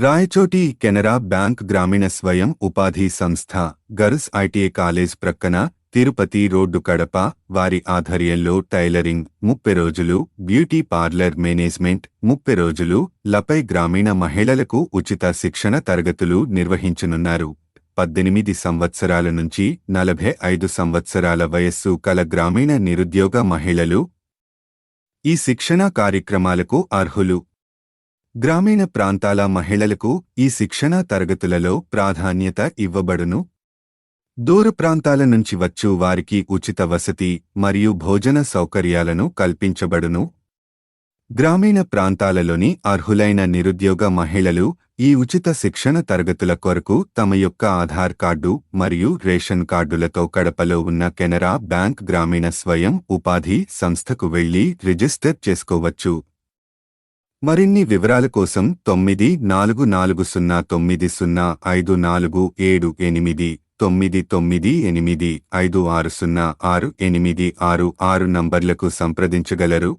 Rayachoti Canara bank గ్రామీణ స్వయం ఉపాధి సంస్థ గర్ల్స్ ఐటీఐ కాలేజ్ ప్రక్కన తిరుపతి రోడ్డు కడప వారి ఆధ్వర్యంలో టైలరింగ్ ముప్పై రోజులు బ్యూటీ పార్లర్ మేనేజ్మెంట్ ముప్పై రోజులు లపై గ్రామీణ మహిళలకు ఉచిత శిక్షణ తరగతులు నిర్వహించనున్నారు. పద్దెనిమిది సంవత్సరాల నుంచి నలభై ఐదు సంవత్సరాల వయస్సు కల గ్రామీణ నిరుద్యోగ మహిళలు ఈ శిక్షణా కార్యక్రమాలకు అర్హులు. గ్రామీణ ప్రాంతాల మహిళలకు ఈ శిక్షణా తరగతులలో ప్రాధాన్యత ఇవ్వబడును. దూర ప్రాంతాల నుంచి వచ్చు వారికి ఉచిత వసతి మరియు భోజన సౌకర్యాలను కల్పించబడును. గ్రామీణ ప్రాంతాలలోని అర్హులైన నిరుద్యోగ మహిళలు ఈ ఉచిత శిక్షణ తరగతుల కొరకు తమ యొక్క ఆధార్ కార్డు మరియు రేషన్ కార్డులతో కడపలో ఉన్న కెనరా బ్యాంక్ గ్రామీణ స్వయం ఉపాధి సంస్థకు వెళ్ళి రిజిస్టర్ చేసుకోవచ్చు. మరిన్ని వివరాల కోసం తొమ్మిది నాలుగు నాలుగు సున్నా తొమ్మిది సున్నా ఐదు నాలుగు ఏడు ఎనిమిది తొమ్మిది తొమ్మిది ఎనిమిది ఐదు ఆరు సున్నా ఆరు ఎనిమిది ఆరు ఆరు నంబర్లకు సంప్రదించగలరు.